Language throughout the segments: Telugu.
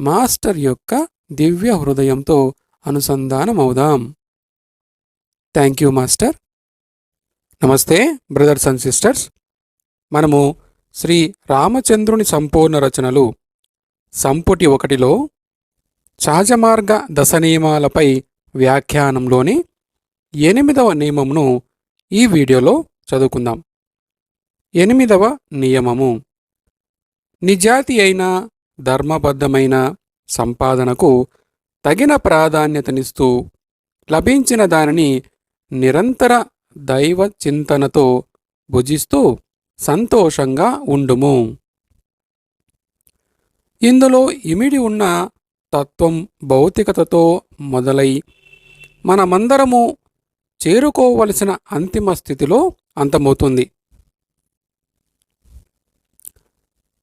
మాస్టర్ యొక్క దివ్య హృదయంతో అనుసంధానమవుదాం. Thank you master. నమస్తే బ్రదర్స్ అండ్ సిస్టర్స్. మనము శ్రీ రామచంద్రుని సంపూర్ణ రచనలు సంపుటి ఒకటిలో సహజమార్గ దశ నియమాలపై వ్యాఖ్యానంలోని ఎనిమిదవ నియమమును ఈ వీడియోలో చదువుకుందాం. ఎనిమిదవ నియమము. నిజాతి అయిన ధర్మబద్ధమైన సంపాదనకు తగిన ప్రాధాన్యతనిస్తూ లభించిన దానిని నిరంతర దైవ చింతనతో భుజిస్తూ సంతోషంగా ఉండుము. ఇందులో ఇమిడి ఉన్న తత్వం భౌతికతతో మొదలై మనమందరము చేరుకోవలసిన అంతిమ స్థితిలో అంతమవుతుంది.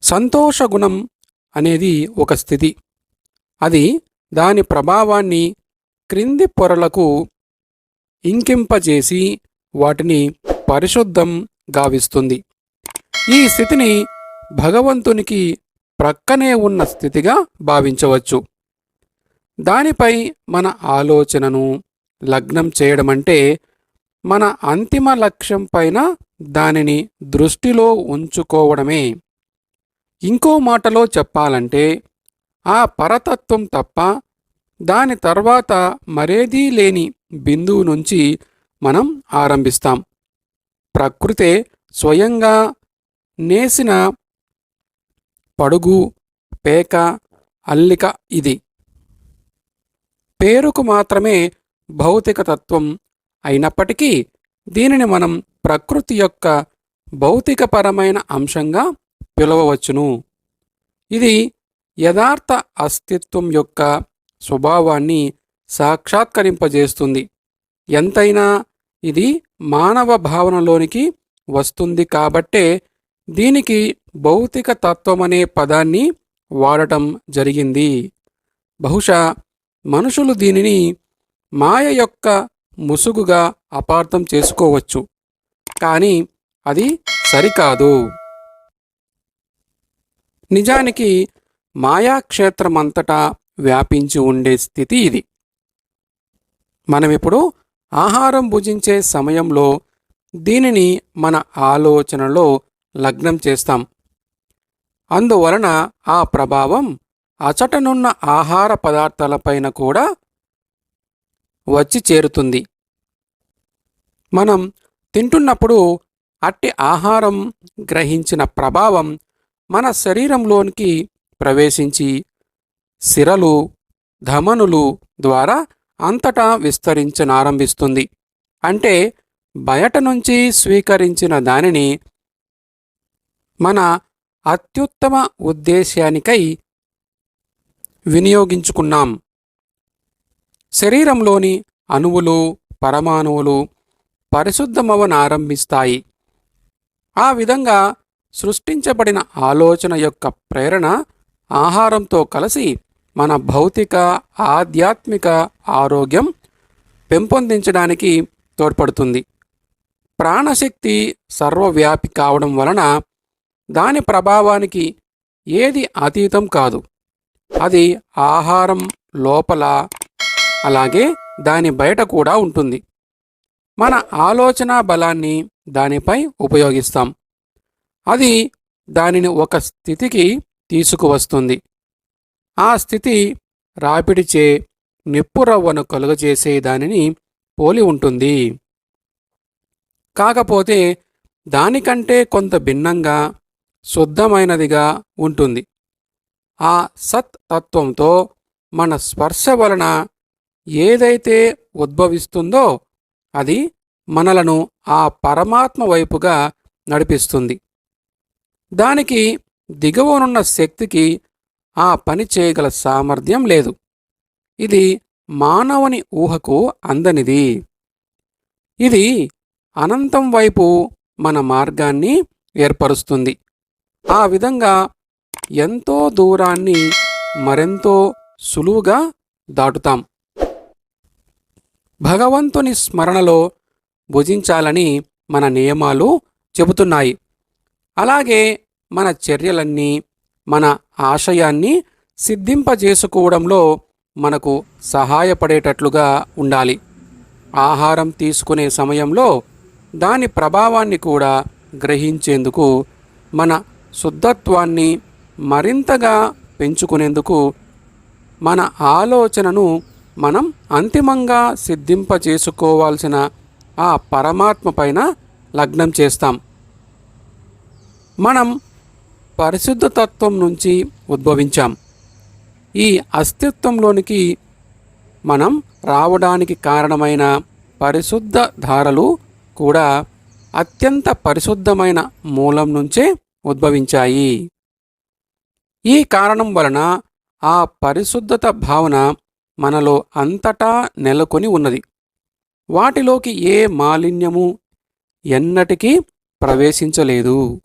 సంతోష గుణం అనేది ఒక స్థితి. అది దాని ప్రభావాన్ని క్రింది పొరలకు ఇంకింపజేసి వాటిని పరిశుద్ధం గావిస్తుంది. ఈ స్థితిని భగవంతునికి ప్రక్కనే ఉన్న స్థితిగా భావించవచ్చు. దానిపై మన ఆలోచనను లగ్నం చేయడమంటే మన అంతిమ లక్ష్యం పైన దానిని దృష్టిలో ఉంచుకోవడమే ఇంకో మాటలో చెప్పాలంటే ఆ పరతత్వం తప్ప దాని తర్వాత మరేదీ లేని బిందువు నుంచి మనం ఆరంభిస్తాం. ప్రకృతే స్వయంగా నేసిన పడుగు పేక అల్లిక ఇది. పేరుకు మాత్రమే భౌతిక తత్వం అయినప్పటికీ దీనిని మనం ప్రకృతి యొక్క భౌతికపరమైన అంశంగా పిలవవచ్చును. ఇది యథార్థ అస్తిత్వం యొక్క స్వభావాన్ని సాక్షాత్కరింపజేస్తుంది. ఎంతైనా ఇది మానవ భావనలోనికి వస్తుంది కాబట్టే దీనికి భౌతిక తత్వమనే పదాన్ని వాడటం జరిగింది. బహుశా మనుషులు దీనిని మాయ యొక్క ముసుగుగా అపార్థం చేసుకోవచ్చు. కానీ అది సరికాదు. నిజానికి మాయాక్షేత్రమంతటా వ్యాపించి ఉండే స్థితి ఇది. మనమిప్పుడు ఆహారం భుజించే సమయంలో దీనిని మన ఆలోచనలో లగ్నం చేస్తాం. అందువలన ఆ ప్రభావం అచటనున్న ఆహార పదార్థాలపైన కూడా వచ్చి చేరుతుంది. మనం తింటున్నప్పుడు అట్టి ఆహారం గ్రహించిన ప్రభావం మన శరీరంలోనికి ప్రవేశించి సిరలు ధమనులు ద్వారా అంతటా విస్తరించనారంభిస్తుంది అంటే బయట నుంచి స్వీకరించిన దానిని మన అత్యుత్తమ ఉద్దేశ్యానికై వినియోగించుకున్నాం. శరీరంలోని అణువులు పరమాణువులు పరిశుద్ధమవనారంభిస్తాయి. ఆ విధంగా సృష్టించబడిన ఆలోచన యొక్క ప్రేరణ ఆహారంతో కలిసి మన భౌతిక ఆధ్యాత్మిక ఆరోగ్యం పెంపొందించడానికి తోడ్పడుతుంది. ప్రాణశక్తి సర్వవ్యాపి కావడం వలన దాని ప్రభావానికి ఏది అతీతం కాదు. అది ఆహారం లోపల అలాగే దాని బయట కూడా ఉంటుంది. మన ఆలోచన బలాన్ని దానిపై ఉపయోగిస్తాం. అది దానిని ఒక స్థితికి తీసుకువస్తుంది. ఆ స్థితి రాపిడిచే నిప్పురవ్వను కలుగజేసే దానిని పోలి ఉంటుంది. కాకపోతే దానికంటే కొంత భిన్నంగా శుద్ధమైనదిగా ఉంటుంది. ఆ సత్ తత్వంతో మన స్పర్శ వలన ఏదైతే ఉద్భవిస్తుందో అది మనలను ఆ పరమాత్మ వైపుగా నడిపిస్తుంది. దానికి దిగువనున్న శక్తికి ఆ పని చేయగల సామర్థ్యం లేదు. ఇది మానవుని ఊహకు అందనిది. ఇది అనంతం వైపు మన మార్గాన్ని ఏర్పరుస్తుంది. ఆ విధంగా ఎంతో దూరాన్ని మరెంతో సులువుగా దాటుతాం. భగవంతుని స్మరణలో భుజించాలని మన నియమాలు చెబుతున్నాయి. అలాగే మన చర్యలన్నీ మన ఆశయాన్ని సిద్ధింపజేసుకోవడంలో మనకు సహాయపడేటట్లుగా ఉండాలి. ఆహారం తీసుకునే సమయంలో దాని ప్రభావాన్ని కూడా గ్రహించేందుకు మన శుద్ధత్వాన్ని మరింతగా పెంచుకునేందుకు మన ఆలోచనను మనం అంతిమంగా సిద్ధింపచేసుకోవాల్సిన ఆ పరమాత్మ పైన లగ్నం చేస్తాం. మనం పరిశుద్ధ తత్వం నుంచి ఉద్భవించాం. ఈ అస్తిత్వంలోనికి మనం రావడానికి కారణమైన పరిశుద్ధ ధారలు కూడా అత్యంత పరిశుద్ధమైన మూలం నుంచే ఉద్భవించాయి. ఈ కారణం వలన ఆ పరిశుద్ధత భావన మనలో అంతటా నెలకొని ఉన్నది. వాటిలోకి ఏ మాలిన్యము ఎన్నటికీ ప్రవేశించలేదు.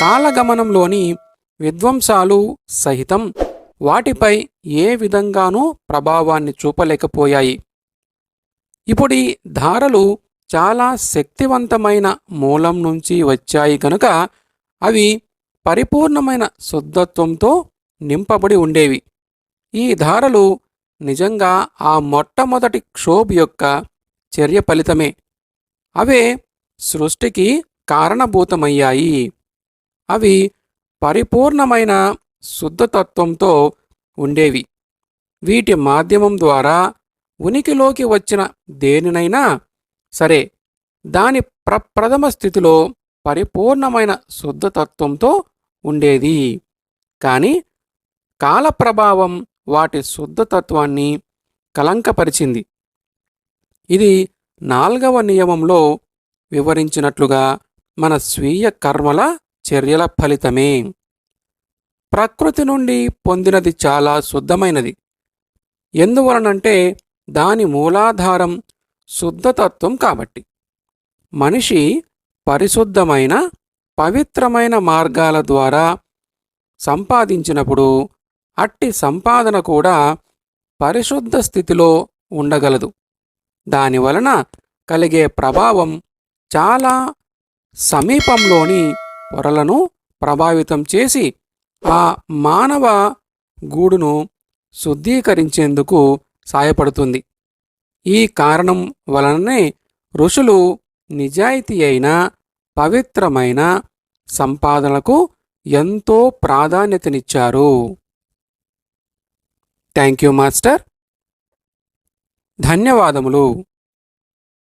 కాలగమనంలోని విధ్వంసాలు సహితం వాటిపై ఏ విధంగానూ ప్రభావాన్ని చూపలేకపోయాయి. ఇప్పుడీ ధారలు చాలా శక్తివంతమైన మూలం నుంచి వచ్చాయి గనుక అవి పరిపూర్ణమైన శుద్ధత్వంతో నింపబడి ఉండేవి. ఈ ధారలు నిజంగా ఆ మొట్టమొదటి క్షోభ్ యొక్క చర్య ఫలితమే. అవే సృష్టికి కారణభూతమయ్యాయి. అవి పరిపూర్ణమైన శుద్ధతత్వంతో ఉండేవి. వీటి మాధ్యమం ద్వారా ఉనికిలోకి వచ్చిన దేనినైనా సరే దాని ప్రప్రథమ స్థితిలో పరిపూర్ణమైన శుద్ధతత్వంతో ఉండేది. కానీ కాలప్రభావం వాటి శుద్ధతత్వాన్ని కలంకపరిచింది ఇది నాల్గవ నియమంలో వివరించినట్లుగా మన స్వీయ కర్మల చర్యల ఫలితమే. ప్రకృతి నుండి పొందినది చాలా శుద్ధమైనది. ఎందువలనంటే దాని మూలాధారం శుద్ధతత్వం కాబట్టి. మనిషి పరిశుద్ధమైన పవిత్రమైన మార్గాల ద్వారా సంపాదించినప్పుడు అట్టి సంపాదన కూడా పరిశుద్ధ స్థితిలో ఉండగలదు. దానివలన కలిగే ప్రభావం చాలా సమీపంలోని పొరలను ప్రభావితం చేసి ఆ మానవ గూడును శుద్ధీకరించేందుకు సాయపడుతుంది. ఈ కారణం వలననే ఋషులు నిజాయితీ అయిన పవిత్రమైన సంపాదనకు ఎంతో ప్రాధాన్యతనిచ్చారు. Thank you master. ధన్యవాదములు.